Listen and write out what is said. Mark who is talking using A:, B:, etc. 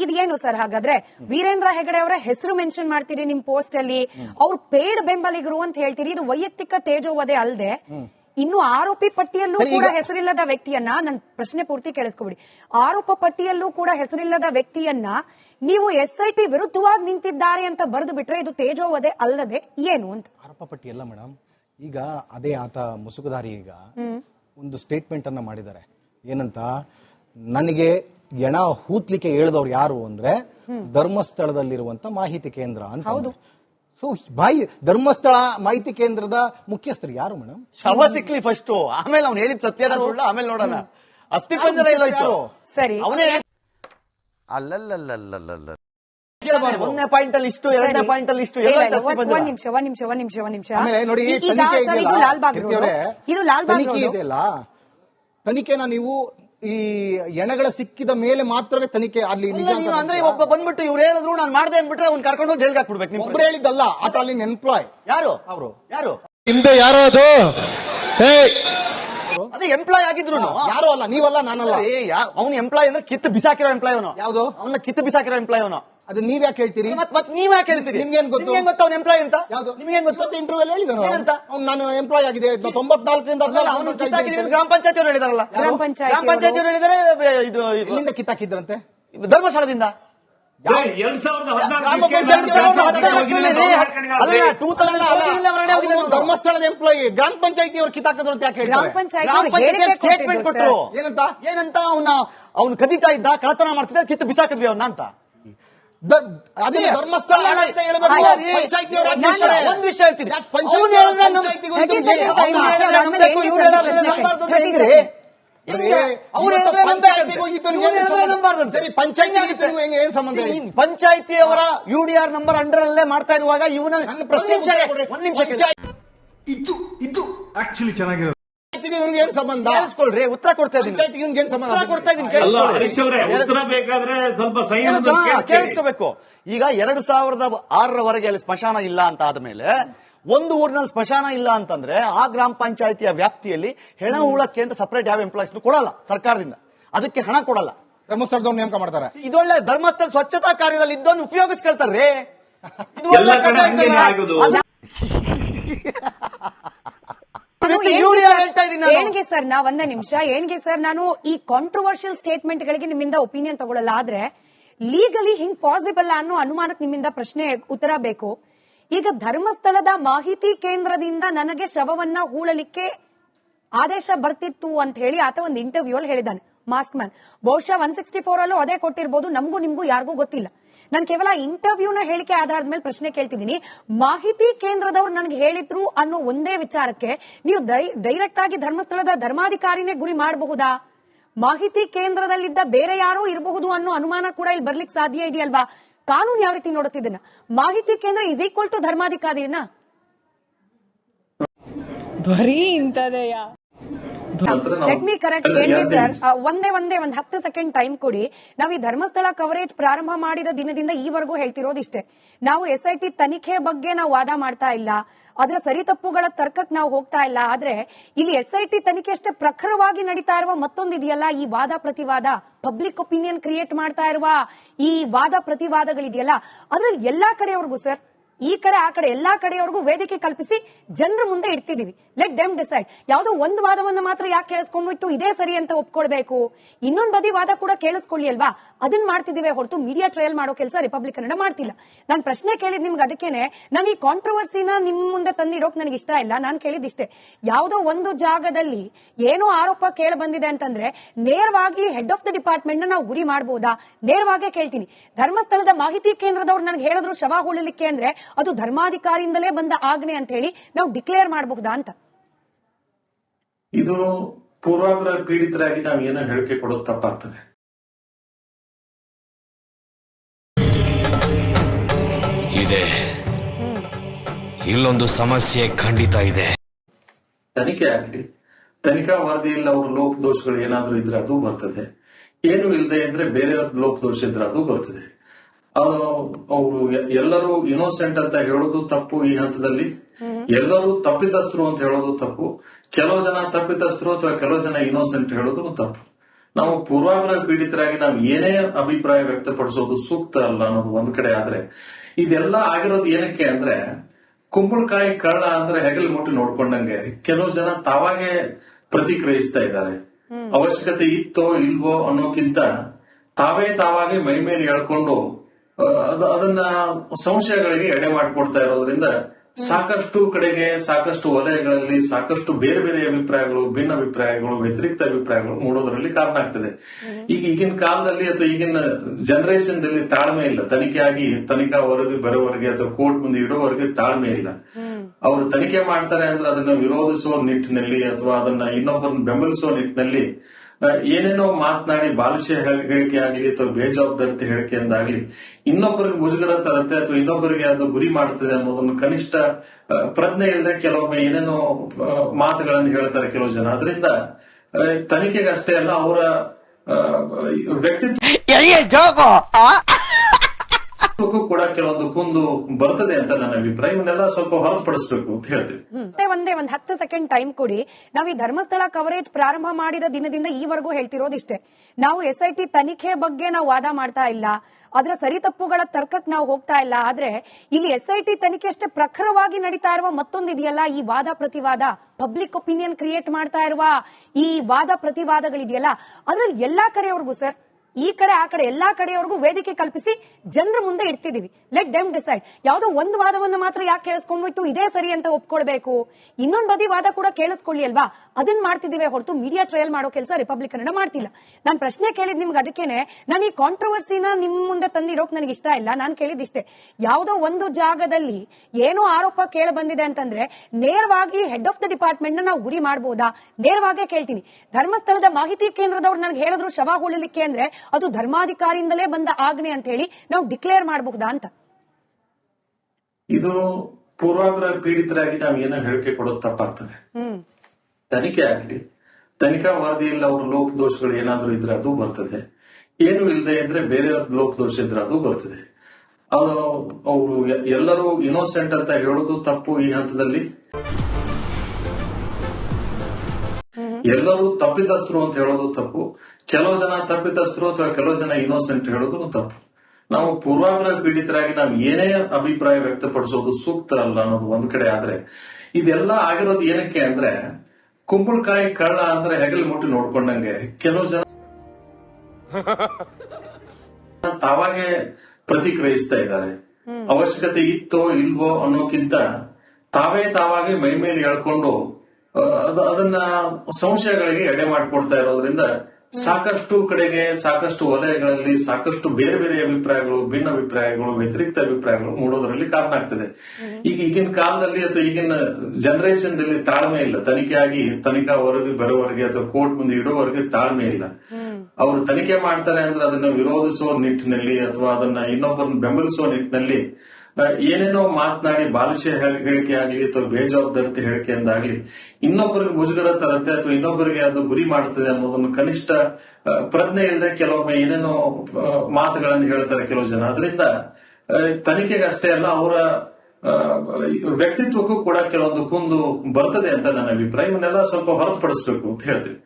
A: ಇದೇನು ಸರ್ ಹಾಗಾದ್ರೆ? ವೀರೇಂದ್ರ ಹೆಗಡೆ ಅವರ ಹೆಸರು ಮೆನ್ಷನ್ ಮಾಡ್ತೀರಿ ನಿಮ್ ಪೋಸ್ಟ್ ಅಲ್ಲಿ. ಅವ್ರು ಪೇಡ್ ಬೆಂಬಲಿಗರು ಅಂತ ಹೇಳ್ತೀರಿ. ಇದು ವೈಯಕ್ತಿಕ ತೇಜೋವಧೆ ಅಲ್ಲದೆ ಇನ್ನು ಆರೋಪಿ ಪಟ್ಟಿಯಲ್ಲೂ ಕೂಡ ಹೆಸರಿಲ್ಲದ ವ್ಯಕ್ತಿಯನ್ನ ನನ್ನ ಪ್ರಶ್ನೆ ಪೂರ್ತಿ ಕೇಳಿಸ್ಕೊಬಿಡಿ. ಆರೋಪ ಪಟ್ಟಿಯಲ್ಲೂ ಕೂಡ ಹೆಸರಿಲ್ಲದ ವ್ಯಕ್ತಿಯನ್ನ ನೀವು ಎಸ್ ಐ ಟಿ ವಿರುದ್ಧವಾಗಿ ನಿಂತಿದ್ದಾರೆ ಅಂತ ಬರೆದು ಬಿಟ್ರೆ ಇದು ತೇಜೋವಧೆ ಅಲ್ಲದೆ ಏನು ಅಂತ?
B: ಆರೋಪ ಪಟ್ಟಿ ಅಲ್ಲ ಮೇಡಮ್ ಈಗ ಅದೇ ಆತ ಮುಸುಕುದಾರಿ ಈಗ ಒಂದು ಸ್ಟೇಟ್ಮೆಂಟ್ ಅನ್ನ ಮಾಡಿದ್ದಾರೆ. ಏನಂತ? ನನಗೆ ಎಣ ಹೂತ್ಲಿಕ್ಕೆ ಹೇಳಿದವ್ರು ಯಾರು ಅಂದ್ರೆ ಧರ್ಮಸ್ಥಳದಲ್ಲಿರುವಂತ ಮಾಹಿತಿ ಕೇಂದ್ರ ಅಂತ ಹೌದು. ಸೊ ಬಾಯಿ ಧರ್ಮಸ್ಥಳ ಮಾಹಿತಿ ಕೇಂದ್ರದ ಮುಖ್ಯಸ್ಥರು ಯಾರು ಮೇಡಮ್?
C: ಶವ ಸಿಕ್ಲಿ ಫಸ್ಟ್ ಆಮೇಲೆ ಅವ್ನು ಹೇಳಿದ ಸತ್ಯ ಸುಳ್ಳ ಆಮೇಲೆ ನೋಡೋಣ. ಅಸ್ಥಿ ಪಂಜರ ಎಲ್ಲೋಯ್ತು
B: ಯಾರು?
A: ಸರಿ.
C: ಅವನೇ
D: ಅಲ್ಲಲ್ಲಲ್ಲಲ್ಲಲ್ಲ
C: ಒಂದನೇ ಪಾಯಿಂಟ್ ಅಲ್ಲಿ ಇಷ್ಟು ಎರಡನೇ ಪಾಯಿಂಟ್ ಅಲ್ಲಿ ಇಷ್ಟು
A: ಇಲ್ಲ,
C: ಎಲ್ಲ
A: ಇಲ್ಲ, ಒಂದ್ ಒಂದ್ ನಿಮಿಷ ಒಂದ್ ನಿಮಿಷ ಒಂದ್ ನಿಮಿಷ ಒಂದ್ ನಿಮಿಷ.
B: ಆಮೇಲೆ ನೋಡಿ
A: ಈ- ಈಗ
B: ತನಿಖೆ
A: ಸರ್, ಇದು
B: ಇದೆಯಲ್ಲ,
A: ಲಾಲ್ ಬಾಗ್ ರೋಡು.
B: ಕೀರ್ತಿ ಅವರೇ,
A: ಇದು ಲಾಲ್
B: ತನಿಖೆ
A: ರೋಡು.
B: ಇದೆಯಲ್ಲ? ತನಿಖೆನ ನೀವು ಈ ಎಣಗಳ ಸಿಕ್ಕಿದ ಮೇಲೆ ಮಾತ್ರವೇ ತನಿಖೆ ಅಲ್ಲಿ ನಿಜ ಅಂತ
C: ನೀವು ಅಂದ್ರೆ ಒಬ್ಬ ಬಂದ್ಬಿಟ್ಟು ಇವ್ರು ಹೇಳಿದ್ರು ನಾನು ಮಾಡ್ದೆ ಅಂದ್ಬಿಟ್ರೆ ಅವ್ನು ಕರ್ಕೊಂಡು ಹೋಗಿ ಜೈಲ್ಗೆ ಹಾಕ್ಬಿಡ್ಬೇಕು ನಿಮ್
B: ಒಬ್ರು ಹೇಳಿದ್ದಲ್ಲ ಆತ ಅಲ್ಲಿನ ಎಂಪ್ಲಾಯ್
C: ಯಾರು?
B: ಅವರು.
C: ಯಾರು?
E: ಹಿಂದೆ ಯಾರೋ ಅದು? ಏ
C: ಅದೇ ಎಂಪ್ಲಾಯ್ ಆಗಿದ್ರು
B: ಯಾರು ಅಲ್ಲ ನೀವಲ್ಲ ನಾನಲ್ಲ.
C: ಅವ್ನು ಎಂಪ್ಲಾಯ್ ಅಂದ್ರೆ ಕಿತ್ತು ಬಿಸಾಕಿರೋ ಎಂಪ್ಲಾಯ್ ಅವನು.
B: ಯಾವ್ದು?
C: ಅವನ್ನ ಕಿತ್ತು ಬಿಸಾಕಿರೋ ಎಂಪ್ಲಾಯ್ ಅವನು.
B: ಅದು ನೀವ್ ಯಾಕೆ ಹೇಳ್ತೀರಿ?
C: ಮತ್ ಮತ್ ನೀವ್ ಯಾಕೆ ಹೇಳ್ತೀರಿ
B: ನಿಮ್ಗೇನ್ ಗೊತ್ತು?
C: ನಿಮ್ಗೇನ್ ಗೊತ್ತು? ಅವ್ನ ಎಂಪ್ಲಾಯ್ ಅಂತ?
B: ಯಾವ್ದು?
C: ನಿಮ್ಗೇನ್ ಗೊತ್ತು?
B: ಇಂಟರ್ವ್ಯೂ ಅಲ್ಲಿ
C: ಏನಂತ?
B: ಅವ್ನು ನಾನು ಎಂಪ್ಲಾಯ್ ಆಗಿದೆ ತೊಂಬತ್ನಾಲ್ಕರಿಂದ
C: ಅವ್ನು ಕಿತ್ತಾಕಿದ್ರೆ ಗ್ರಾಮ ಪಂಚಾಯತಿ ಅವರು ಹೇಳಿದಾರಲ್ಲ
A: ಗ್ರಾಮ ಪಂಚಾಯತಿ
C: ಗ್ರಾಮ ಪಂಚಾಯತ್ ಅವ್ರು ಹೇಳಿದಾರೆ ಇದು
B: ಇಲ್ಲಿಂದ ಕಿತ್ತಾಕಿದ್ರಂತೆ?
C: ಧರ್ಮಸ್ಥಳದಿಂದ
B: ಪಂಚಾಯತಿ ಧರ್ಮಸ್ಥಳದ ಎಂಪ್ಲಾಯಿ ಗ್ರಾಮ ಪಂಚಾಯತಿ ಅವ್ರು ಕಿತ್ತಾಕಿದ್ರು ಅಂತ ಯಾಕೆ
A: ಗ್ರಾಮ
B: ಹೇಳ್ತಾರೆ
C: ಗ್ರಾಮ
A: ಅವ್ರು
C: ಸ್ಟೇಟ್ಮೆಂಟ್ ಕೊಟ್ಟರು
B: ಏನಂತ?
C: ಏನಂತ? ಅವನ ಅವ್ನು ಕದೀತಾ ಇದ್ದ ಕಳತನ ಮಾಡ್ತಿದ್ದ ಕಿತ್ತು ಬಿಸಾಕಿದ್ವಿ ಅವ್ನ ಅಂತ.
B: ಧರ್ಮಸ್ಥಳ ಅಂತ ಹೇಳಬೇಕು
C: ಅಲ್ಲ, ರೀ.
B: ಪಂಚಾಯ್ತಿ ಅವ್ರು ಯಾಕೆ
C: ನಾನು
B: ಹೇಳ್ತಾರೆ?
C: ಒಂದ್ ವಿಷಯ ಹೇಳ್ತೀನಿ.
B: ಯಾಕೆ ಪಂಚಾಯ್ತಿ
C: ಅವ್ನು
B: ಅವ್ರು
C: ಹೇಳಿದ್ರೆ ನಮ್ಮ-
B: ಪಂಚಾಯ್ತಿಗೆ ಒಂದು
A: 30 seconds time
B: ಅವ್ನು
A: ಇದೆ.
C: ಹೇಳಿದ್ರೆ
A: ಆಮೇಲೆ
C: ನಂಬಬೇಕು,
A: ಏನ್
C: ಇವ್ರು ಹೇಳಿದ್ರೆ
A: ಪ್ರಶ್ನೆ?
C: ನಂಬಬಾರ್ದು ಅಂತ
A: 30
C: ಹೆಂಗ್ರಿ?
A: seconds.
C: ಹೆಂಗೆ? ಅವ್ರು
B: ಇವತ್ತು
C: ಹೇಳಿದ್ರೆ
B: ಪಂಚಾಯ್ತಿಗೂ
C: ನಂಬಬೇಕು.
B: ಇದಕ್ಕೂ
C: ಇವ್ರು
B: ಏನ್
C: ಹೇಳಿದ್ರೆ
B: ಸಂಬಂಧ?
C: ನಂಬಬಾರ್ದಂತೆ.
B: ಸರಿ ಪಂಚಾಯ್ತಿ ಇದಕ್ಕೂ ಹೆಂಗೆ ಏನ್ ಸಂಬಂಧ ಹೇಳಿ?
C: ಪಂಚಾಯತಿ ಅವರ U D R number under ಅಲ್ಲೇ ಮಾಡ್ತಾ ಇರುವಾಗ ಇವನ
B: ಪ್ರಶ್ನೆ
E: ಇದು ಇದು ಆಕ್ಚುಲಿ ಚೆನ್ನಾಗಿರೋದು
B: ಪಂಚಾಯ್ತಿಗೆ ಇವ್ರಿಗೆ ಏನ್ ಸಂಬಂಧ?
C: ಕೇಳಿಸ್ಕೊಳ್ರಿ ಉತ್ತರ ಕೊಡ್ತಾ ಇದ್ದೀನಿ
B: ಪಂಚಾಯ್ತಿಗೆ ಇವ್ರಿಗೆ ಏನ್ ಸಂಬಂಧ?
C: ಉತ್ತರ ಕೊಡ್ತಾ ಇದ್ದೀನಿ
F: ಅಲ್ಲ
C: ಕೇಳಿಸ್ಕೊಳ್ಳಿ.
F: ಹರೀಶ್ ಅವರೇ ಉತ್ತರ ಬೇಕಾದ್ರೆ ಸ್ವಲ್ಪ ಸಂಯಮದಲ್ಲಿ
C: ಕೇಳಿಸ್ಕೊ-
F: ಕೇಳಿಸ್ಕೊಳ್ಳಿ.
C: ಕೇಳಿಸ್ಕೋಬೇಕು. ಈಗ ಎರಡು ಸಾವಿರದ ಆರರವರೆಗೆ ಅಲ್ಲಿ ಸ್ಮಶಾನ ಇಲ್ಲ ಅಂತ ಆದ್ಮೇಲೆ ಒಂದು ಊರಿನಲ್ಲಿ ಸ್ಮಶಾನ ಇಲ್ಲ ಅಂತಂದ್ರೆ ಆ ಗ್ರಾಮ ಪಂಚಾಯತಿಯ ವ್ಯಾಪ್ತಿಯಲ್ಲಿ ಹೆಣ ಹೂಳಕ್ಕೆ ಅಂತ ಸಪರೇಟ್ ಯಾವ ಎಂಪ್ಲಾಯ್ಸ್ ಕೊಡಲ್ಲ ಸರ್ಕಾರದಿಂದ. ಅದಕ್ಕೆ ಹಣ ಕೊಡಲ್ಲ.
B: ಧರ್ಮಸ್ಥಳದವ್ರು ನೇಮಕ ಮಾಡ್ತಾರೆ.
C: ಇದೊಳ್ಳೆ ಧರ್ಮಸ್ಥಳ ಸ್ವಚ್ಛತಾ ಕಾರ್ಯದಲ್ಲಿ ಇದ್ದನ್ನು ಉಪಯೋಗಿಸ್ಕೊಳ್ತಾರ್ರಿ ಇದು
F: ಎಲ್ಲ
C: ಒಳ್ಳೆ
F: ಕಡೆ
C: ಕಥೆ
F: ಹಂಗೇನೆ ಆಗೋದು.
C: ಅದು-
A: ಏನ್ಗೆ ಸರ್- ನಾ ಒಂದೇ ನಿಮಿಷ. ಏನ್ಗೆ ಸರ್ ನಾನು ಈ ಕಾಂಟ್ರವರ್ಷಿಯಲ್ ಸ್ಟೇಟ್ಮೆಂಟ್ ಗಳಿಗೆ ನಿಮ್ಮಿಂದ ಒಪಿನಿಯನ್ ತಗೊಳ್ಳಲ್ಲ ಆದ್ರೆ ಲೀಗಲಿ ಹಿಂಗ್ ಪಾಸಿಬಲ್ ಅನ್ನೋ ಅನುಮಾನಕ್ಕೆ ನಿಮ್ಮಿಂದ ಪ್ರಶ್ನೆ ಉತ್ತರ ಬೇಕು. ಈಗ ಧರ್ಮಸ್ಥಳದ ಮಾಹಿತಿ ಕೇಂದ್ರದಿಂದ ನನಗೆ ಶವವನ್ನ ಹೂಳಲಿಕ್ಕೆ ಆದೇಶ ಬರ್ತಿತ್ತು ಅಂತ ಹೇಳಿ ಆತ ಒಂದು ಇಂಟರ್ವ್ಯೂ ಅಲ್ಲಿ ಹೇಳಿದ್ದಾನೆ. ಮಾಸ್ಕ್ ಮ್ಯಾನ್ ಬಹುಶಃ ಒನ್ ಸಿಕ್ಸ್ಟಿ ಫೋರ್ ಅಲ್ಲೂ ಅದೇ ಕೊಟ್ಟಿರ್ಬೋದು. ನಮಗೂ ನಿಮಗೂ ಯಾರಿಗೂ ಗೊತ್ತಿಲ್ಲ. ನಾನು ಕೇವಲ ಇಂಟರ್ವ್ಯೂನ ಹೇಳಿಕೆ ಆಧಾರದ ಮೇಲೆ ಪ್ರಶ್ನೆ ಕೇಳ್ತಿದ್ದೀನಿ. ಮಾಹಿತಿ ಕೇಂದ್ರದವ್ರು ನನಗೆ ಹೇಳಿದ್ರು ಅನ್ನೋ ಒಂದೇ ವಿಚಾರಕ್ಕೆ ನೀವು ಡೈರೆಕ್ಟ್ ಆಗಿ ಧರ್ಮಸ್ಥಳದ ಧರ್ಮಾಧಿಕಾರಿನೇ ಗುರಿ ಮಾಡಬಹುದಾ? ಮಾಹಿತಿ ಕೇಂದ್ರದಲ್ಲಿದ್ದ ಬೇರೆ ಯಾರೋ ಇರಬಹುದು ಅನ್ನೋ ಅನುಮಾನ ಕೂಡ ಇಲ್ಲಿ ಬರ್ಲಿಕ್ಕೆ ಸಾಧ್ಯ ಇದೆಯಲ್ವಾ? ಕಾನೂನು ಯಾವ ರೀತಿ ನೋಡುತ್ತಿದ್ದನ್ನ ಮಾಹಿತಿ ಕೇಂದ್ರ ಇಸ್ ಈಕ್ವಲ್ ಟು ಧರ್ಮಾಧಿಕಾರಿನ?
G: ಬರೀ ಇಂಥದೆಯಾ?
A: ಲೆಟ್ ಮಿ ಕರೆಕ್ಟ್ ಹೇಳಿ ಸರ್ ಒಂದೇ ಒಂದೇ ಒಂದ್ ಹತ್ತು ಸೆಕೆಂಡ್ ಟೈಮ್ ಕೊಡಿ. ನಾವು ಈ ಧರ್ಮಸ್ಥಳ ಕವರೇಜ್ ಪ್ರಾರಂಭ ಮಾಡಿದ ದಿನದಿಂದ ಈವರೆಗೂ ಹೇಳ್ತಿರೋದು ಇಷ್ಟೇ. ನಾವು ಎಸ್ ಐ ಟಿ ತನಿಖೆ ಬಗ್ಗೆ ನಾವು ವಾದ ಮಾಡ್ತಾ ಇಲ್ಲ. ಅದರ ಸರಿ ತಪ್ಪುಗಳ ತರ್ಕಕ್ಕೆ ನಾವು ಹೋಗ್ತಾ ಇಲ್ಲ. ಆದ್ರೆ ಇಲ್ಲಿ ಎಸ್ ಐ ಟಿ ತನಿಖೆ ಅಷ್ಟೇ ಪ್ರಖರವಾಗಿ ನಡೀತಾ ಇರುವ ಮತ್ತೊಂದು ಇದೆಯಲ್ಲ ಈ ವಾದ ಪ್ರತಿವಾದ. ಪಬ್ಲಿಕ್ ಒಪಿನಿಯನ್ ಕ್ರಿಯೇಟ್ ಮಾಡ್ತಾ ಇರುವ ಈ ವಾದ ಪ್ರತಿವಾದಗಳಿದೆಯಲ್ಲ ಅದ್ರಲ್ಲಿ ಎಲ್ಲಾ ಕಡೆಯವರೆಗೂ ಸರ್ ಈ ಕಡೆ, ಆ ಕಡೆ ಎಲ್ಲಾ ಕಡೆಯವರೆಗೂ ವೇದಿಕೆ ಕಲ್ಪಿಸಿ ಜನರ ಮುಂದೆ ಇಡ್ತಿದೀವಿ. ಲೆಟ್ ಡೆಮ್ ಡಿಸೈಡ್ ಯಾವುದೋ ಒಂದು ವಾದವನ್ನು ಮಾತ್ರ ಯಾಕೆ ಕೇಳಿಸ್ಕೊಂಡ್ಬಿಟ್ಟು ಇದೇ ಸರಿ ಅಂತ ಒಪ್ಕೊಳ್ಬೇಕು? ಇನ್ನೊಂದು ಬದಿ ವಾದ ಕೂಡ ಕೇಳಿಸ್ಕೊಳ್ಳಿ ಅಲ್ವಾ? ಅದನ್ನ ಮಾಡ್ತಿದೀವಿ ಹೊರತು ಮೀಡಿಯಾ ಟ್ರಯಲ್ ಮಾಡೋ ಕೆಲಸ ರಿಪಬ್ಲಿಕ್ ಕನ್ನಡ ಮಾಡ್ತಿಲ್ಲ. ನಾನು ಪ್ರಶ್ನೆ ಕೇಳಿದ್ ನಿಮ್ಗೆ ಅದಕ್ಕೇನೆ, ನಾನು ಈ ಕಾಂಟ್ರವರ್ಸಿನ ನಿಮ್ ಮುಂದೆ ತಂದಿಡೋಕ್ ನನಗೆ ಇಷ್ಟ ಇಲ್ಲ. ನಾನು ಕೇಳಿದಿಷ್ಟೇ ಯಾವುದೋ ಒಂದು ಜಾಗದಲ್ಲಿ ಏನೋ ಆರೋಪ ಕೇಳಿ ಬಂದಿದೆ ಅಂತಂದ್ರೆ, ನೇರವಾಗಿ ಹೆಡ್ ಆಫ್ ದ ಡಿಪಾರ್ಟ್ಮೆಂಟ್ ನಾವು ಗುರಿ ಮಾಡಬಹುದಾ ನೇರವಾಗೇ ಕೇಳ್ತೀನಿ. ಧರ್ಮಸ್ಥಳದ ಮಾಹಿತಿ ಕೇಂದ್ರದವ್ರು ನನಗೆ ಹೇಳಿದ್ರು ಶವ ಹೂಳಲಿಕ್ಕೆ ಅಂದ್ರೆ ಅದು ಧರ್ಮಾಧಿಕಾರಿಯಿಂದಲೇ ಬಂದ ಆಜ್ಞೆ ಅಂತ ಹೇಳಿ ನಾವು ಡಿಕ್ಲೇರ್ ಮಾಡಬಹುದಾ ಅಂತ?
H: ಇದು ಪೂರ್ವಾಗ್ರಹ ಪೀಡಿತರಾಗಿ ನಾವು ಏನೋ ಹೇಳಿಕೆ ಕೊಡೋದು ತಪ್ಪಾಗ್ತದೆ.
D: ಇದೆ. ಇಲ್ಲೊಂದು ಸಮಸ್ಯೆ ಖಂಡಿತ ಇದೆ.
H: ತನಿಖೆ ಆಗಲಿ. ತನಿಖಾ ವರದಿಯಲ್ಲಿ ಅವ್ರ ಲೋಪದೋಷಗಳು ಏನಾದ್ರೂ ಇದ್ರೆ ಅದು ಬರ್ತದೆ. ಏನು ಇಲ್ಲದೆ ಇದ್ರೆ ಬೇರೆಯವ್ರ ಲೋಪದೋಷ ಇದ್ರೆ ಅದು ಬರ್ತದೆ. ಅದು ಅವರು ಎಲ್ಲರೂ ಇನೋಸೆಂಟ್ ಅಂತ ಹೇಳೋದು ತಪ್ಪು ಈ ಹಂತದಲ್ಲಿ. ಎಲ್ಲರೂ ತಪ್ಪಿತಸ್ಥರು ಅಂತ ಹೇಳೋದು ತಪ್ಪು. ಕೆಲವು ಜನ ತಪ್ಪಿತಸ್ಥರು ಅಥವಾ ಕೆಲವು ಜನ ಇನೋಸೆಂಟ್ ಹೇಳೋದು ತಪ್ಪು. ನಾವು ಪೂರ್ವಾಗ್ರಹ ಪೀಡಿತರಾಗಿ ನಾವು ಏನೇ ಅಭಿಪ್ರಾಯ ವ್ಯಕ್ತಪಡಿಸೋದು ಸೂಕ್ತ ಅಲ್ಲ ಅನ್ನೋದು ಒಂದ್ ಕಡೆ ಆದ್ರೆ. ಇದೆಲ್ಲ ಆಗಿರೋದು ಏನಕ್ಕೆ ಅಂದ್ರೆ ಕುಂಬಳಕಾಯಿ ಕಳ್ಳ ಅಂದ್ರೆ ಹೆಗಲು ಮುಟ್ಟಿ ನೋಡ್ಕೊಂಡಂಗೆ ಕೆಲವು ಜನ ತಾವಾಗೆ ಪ್ರತಿಕ್ರಿಯಿಸ್ತಾ ಇದ್ದಾರೆ. ಅವಶ್ಯಕತೆ ಇತ್ತೋ ಇಲ್ವೋ ಅನ್ನೋಕ್ಕಿಂತ ತಾವೇ ತಾವಾಗೆ ಮೈ ಮೇಲೆ ಹೇಳ್ಕೊಂಡು ಅದನ್ನ ಸಂಶಯಗಳಿಗೆ ಎಡೆ ಮಾಡಿಕೊಡ್ತಾ ಇರೋದ್ರಿಂದ ಸಾಕಷ್ಟು ಕಡೆಗೆ ಸಾಕಷ್ಟು ವಲಯಗಳಲ್ಲಿ ಸಾಕಷ್ಟು ಬೇರೆ ಬೇರೆ ಅಭಿಪ್ರಾಯಗಳು ಭಿನ್ನ ಅಭಿಪ್ರಾಯಗಳು ವ್ಯತಿರಿಕ್ತ ಅಭಿಪ್ರಾಯಗಳು ಮೂಡೋದ್ರಲ್ಲಿ ಕಾರಣ ಆಗ್ತದೆ. ಈಗ ಈಗಿನ ಕಾಲದಲ್ಲಿ ಅಥವಾ ಈಗಿನ ಜನರೇಷನ್ ದಲ್ಲಿ ತಾಳ್ಮೆ ಇಲ್ಲ. ತನಿಖೆ ಆಗಿ ತನಿಖಾ ವರದಿ ಬರೋವರೆಗೆ ಅಥವಾ ಕೋರ್ಟ್ ಮುಂದೆ ಇಡೋವರೆಗೆ ತಾಳ್ಮೆ ಇಲ್ಲ. ಅವರು ತನಿಖೆ ಮಾಡ್ತಾರೆ ಅಂದ್ರೆ ಅದನ್ನ ವಿರೋಧಿಸುವ ನಿಟ್ಟಿನಲ್ಲಿ ಅಥವಾ ಅದನ್ನ ಇನ್ನೊಬ್ಬರನ್ನ ಬೆಂಬಲಿಸುವ ನಿಟ್ಟಿನಲ್ಲಿ ಏನೇನೋ ಮಾತನಾಡಿ ಬಾಲಿಶ ಹೇ- ಹೇಳಿಕೆ ಆಗಲಿ ಅಥವಾ ಬೇಜವಾಬ್ದಾರಿತ ಹೇಳಿಕೆಯಿಂದಾಗ್ಲಿ ಇನ್ನೊಬ್ಬರಿಗೆ ಮುಜುಗರ ತರುತ್ತೆ ಅಥವಾ ಇನ್ನೊಬ್ಬರಿಗೆ ಅದು ಗುರಿ ಮಾಡುತ್ತದೆ ಅನ್ನೋದನ್ನು ಕನಿಷ್ಠ ಪ್ರಜ್ಞೆ ಇಲ್ಲದೆ ಕೆಲವೊಮ್ಮೆ ಏನೇನೋ ಮಾತುಗಳನ್ನು ಹೇಳ್ತಾರೆ ಕೆಲವು ಜನ. ಅದರಿಂದ ತನಿಖೆಗೆ ಅಷ್ಟೇ ಅಲ್ಲ, ಅವರ ವ್ಯಕ್ತಿತ್ವ ಕೂಡ ಕೆಲವೊಂದು ಕುಂದು ಬರ್ತದೆ ಅಂತ ನನ್ನ ಅಭಿಪ್ರಾಯ. ಇವನ್ನೆಲ್ಲ ಸ್ವಲ್ಪ ಹೊರತುಪಡಿಸಬೇಕು ಅಂತ ಹೇಳ್ತೀವಿ
A: ಒಂದೇ ಒಂದೇ ಒಂದ್ ಹತ್ತು ಸೆಕೆಂಡ್ ಟೈಮ್ ಕೊಡಿ. ನಾವು ಈ ಧರ್ಮಸ್ಥಳ ಕವರೇಜ್ ಪ್ರಾರಂಭ ಮಾಡಿದ ದಿನದಿಂದ ಈವರೆಗೂ ಹೇಳ್ತಿರೋದಿಷ್ಟೇ ನಾವು ಎಸ್ ಐ ಟಿ ತನಿಖೆ ಬಗ್ಗೆ ನಾವು ವಾದ ಮಾಡ್ತಾ ಇಲ್ಲ. ಅದರ ಸರಿ ತಪ್ಪುಗಳ ತರ್ಕಕ್ಕೆ ನಾವು ಹೋಗ್ತಾ ಇಲ್ಲ. ಆದ್ರೆ ಇಲ್ಲಿ ಎಸ್ ಐ ಟಿ ತನಿಖೆ ಅಷ್ಟೇ ಪ್ರಖರವಾಗಿ ನಡೀತಾ ಇರುವ ಮತ್ತೊಂದು ಇದೆಯಲ್ಲ, ಈ ವಾದ ಪ್ರತಿವಾದ. ಪಬ್ಲಿಕ್ ಒಪಿನಿಯನ್ ಕ್ರಿಯೇಟ್ ಮಾಡ್ತಾ ಇರುವ ಈ ವಾದ ಪ್ರತಿವಾದಗಳಿದೆಯಲ್ಲ, ಅದ್ರಲ್ಲಿ ಎಲ್ಲಾ ಕಡೆಯವರೆಗೂ ಸರ್ ಈ ಕಡೆ, ಆ ಕಡೆ ಎಲ್ಲಾ ಕಡೆಯವರೆಗೂ ವೇದಿಕೆ ಕಲ್ಪಿಸಿ ಜನರ ಮುಂದೆ ಇಡ್ತಿದೀವಿ. ಲೆಟ್ ದೆಮ್ ಡಿಸೈಡ್ ಯಾವುದೋ ಒಂದು ವಾದವನ್ನು ಮಾತ್ರ ಯಾಕೆ ಕೇಳಿಸ್ಕೊಂಡ್ಬಿಟ್ಟು ಇದೇ ಸರಿ ಅಂತ ಒಪ್ಕೊಳ್ಬೇಕು? ಇನ್ನೊಂದು ಬದಿ ವಾದ ಕೂಡ ಕೇಳಿಸ್ಕೊಳ್ಳಿ ಅಲ್ವಾ? ಅದನ್ನ ಮಾಡ್ತಿದೀವಿ ಹೊರತು ಮೀಡಿಯಾ ಟ್ರಯಲ್ ಮಾಡೋ ಕೆಲಸ ರಿಪಬ್ಲಿಕ್ ಕನ್ನಡ ಮಾಡ್ತಿಲ್ಲ. ನಾನು ಪ್ರಶ್ನೆ ಕೇಳಿದ್ ನಿಮ್ಗೆ ಅದಕ್ಕೇನೆ, ನಾನು ಈ ಕಾಂಟ್ರವರ್ಸಿನ ನಿಮ್ ಮುಂದೆ ತಂದಿಡೋಕ್ ನನಗೆ ಇಷ್ಟ ಇಲ್ಲ. ನಾನು ಕೇಳಿದಿಷ್ಟೇ ಯಾವುದೋ ಒಂದು ಜಾಗದಲ್ಲಿ ಏನೋ ಆರೋಪ ಕೇಳ ಬಂದಿದೆ ಅಂತಂದ್ರೆ, ನೇರವಾಗಿ ಹೆಡ್ ಆಫ್ ದ ಡಿಪಾರ್ಟ್ಮೆಂಟ್ ನಾವು ಗುರಿ ಮಾಡಬಹುದಾ ನೇರವಾಗೇ ಕೇಳ್ತೀನಿ. ಧರ್ಮಸ್ಥಳದ ಮಾಹಿತಿ ಕೇಂದ್ರದವ್ರು ನನಗೆ ಹೇಳಿದ್ರು ಶವ ಹೂಳಲಿಕ್ಕೆ ಅಂದ್ರೆ ಅದು ಧರ್ಮಾಧಿಕಾರಿಯಿಂದಲೇ ಬಂದ ಆಜ್ಞೆ ಅಂತ ಹೇಳಿ ನಾವು ಡಿಕ್ಲೇರ್ ಮಾಡಬಹುದಾ ಅಂತ.
H: ಇದು ಪೂರ್ವಾಗ್ರಹ ಪೀಡಿತರಾಗಿ ನಾವು ಏನೋ ಹೇಳಿಕೆ ಕೊಡೋದು ತಪ್ಪಾಗ್ತದೆ. ತನಿಖೆ ಆಗಲಿ ತನಿಖಾ ವರದಿಯಲ್ಲಿ ಅವ್ರ ಲೋಪದೋಷಗಳು ಏನಾದ್ರೂ ಇದ್ರೆ ಅದು ಬರ್ತದೆ. ಏನು ಇಲ್ಲದೆ ಇದ್ರೆ ಬೇರೆ ಲೋಪದೋಷ ಇದ್ರೆ ಅದು ಬರ್ತದೆ. ಅದು ಅವರು ಎಲ್ಲರೂ ಇನೋಸೆಂಟ್ ಅಂತ ಹೇಳೋದು ತಪ್ಪು ಈ ಹಂತದಲ್ಲಿ. ಎಲ್ಲರೂ ತಪ್ಪಿತಸ್ಥರು ಅಂತ ಹೇಳೋದು ತಪ್ಪು. ಕೆಲವು ಜನ ತಪ್ಪಿತಸ್ಥರು ಅಥವಾ ಕೆಲವು ಜನ ಇನೋಸೆಂಟ್ ಹೇಳೋದು ತಪ್ಪು. ನಾವು ಪೂರ್ವಾಗ್ರಹ ಪೀಡಿತರಾಗಿ ನಾವು ಏನೇ ಅಭಿಪ್ರಾಯ ವ್ಯಕ್ತಪಡಿಸೋದು ಸೂಕ್ತ ಅಲ್ಲ ಅನ್ನೋದು ಒಂದ್ ಕಡೆ ಆದ್ರೆ ಇದೆಲ್ಲ ಆಗಿರೋದು ಏನಕ್ಕೆ ಅಂದ್ರೆ ಕುಂಬಳಕಾಯಿ ಕಳ್ಳ ಅಂದ್ರೆ ಹೆಗಲ್ ಮುಟ್ಟಿ ನೋಡ್ಕೊಂಡಂಗೆ ಕೆಲವು ಜನ ತಾವಾಗೆ ಪ್ರತಿಕ್ರಿಯಿಸ್ತಾ ಇದ್ದಾರೆ. ಅವಶ್ಯಕತೆ ಇತ್ತೋ ಇಲ್ವೋ ಅನ್ನೋಕ್ಕಿಂತ ತಾವೇ ತಾವಾಗೆ ಮೈ ಮೇಲೆ ಹೇಳ್ಕೊಂಡು ಅದನ್ನ ಸಂಶಯಗಳಿಗೆ ಎಡೆ ಮಾಡಿಕೊಡ್ತಾ ಇರೋದ್ರಿಂದ ಸಾಕಷ್ಟು ಕಡೆಗೆ ಸಾಕಷ್ಟು ವಲಯಗಳಲ್ಲಿ ಸಾಕಷ್ಟು ಬೇರೆ ಬೇರೆ ಅಭಿಪ್ರಾಯಗಳು ಭಿನ್ನ ಅಭಿಪ್ರಾಯಗಳು ವ್ಯತಿರಿಕ್ತ ಅಭಿಪ್ರಾಯಗಳು ಮೂಡೋದ್ರಲ್ಲಿ ಕಾರಣ ಆಗ್ತದೆ. ಈಗ ಈಗಿನ ಕಾಲದಲ್ಲಿ ಅಥವಾ ಈಗಿನ ಜನರೇಷನ್ ದಲ್ಲಿ ತಾಳ್ಮೆ ಇಲ್ಲ. ತನಿಖೆ ಆಗಿ ತನಿಖಾ ವರದಿ ಬರೋವರೆಗೆ ಅಥವಾ ಕೋರ್ಟ್ ಮುಂದೆ ಇಡೋವರೆಗೆ ತಾಳ್ಮೆ ಇಲ್ಲ. ಅವರು ತನಿಖೆ ಮಾಡ್ತಾರೆ ಅಂದ್ರೆ ಅದನ್ನ ವಿರೋಧಿಸುವ ನಿಟ್ಟಿನಲ್ಲಿ ಅಥವಾ ಅದನ್ನ ಇನ್ನೊಬ್ಬರನ್ನ ಬೆಂಬಲಿಸುವ ನಿಟ್ಟಿನಲ್ಲಿ ಏನೇನೋ ಮಾತನಾಡಿ ಬಾಲಿಶ ಹೇಳಿಕೆ ಆಗಲಿ ಅಥವಾ ಬೇಜವಾಬ್ದಾರಿತ ಹೇಳಿಕೆಯಿಂದಾಗ್ಲಿ ಇನ್ನೊಬ್ಬರಿಗೆ ಮುಜುಗರ ತರುತ್ತೆ ಅಥವಾ ಇನ್ನೊಬ್ಬರಿಗೆ ಅದು ಗುರಿ ಮಾಡುತ್ತದೆ ಅನ್ನೋದನ್ನು ಕನಿಷ್ಠ ಪ್ರಜ್ಞೆ ಇಲ್ಲದೆ ಕೆಲವೊಮ್ಮೆ ಏನೇನೋ ಮಾತುಗಳನ್ನು ಹೇಳ್ತಾರೆ ಕೆಲವು ಜನ. ಅದರಿಂದ ತನಿಖೆಗೆ ಅಷ್ಟೇ ಅಲ್ಲ, ಅವರ ವ್ಯಕ್ತಿತ್ವಕ್ಕೂ ಕೂಡ ಕೆಲವೊಂದು ಕುಂದು ಬರ್ತದೆ ಅಂತ ನನ್ನ ಅಭಿಪ್ರಾಯ. ಇವನ್ನೆಲ್ಲ ಸ್ವಲ್ಪ ಹೊರತುಪಡಿಸಬೇಕು ಅಂತ ಹೇಳ್ತೀನಿ.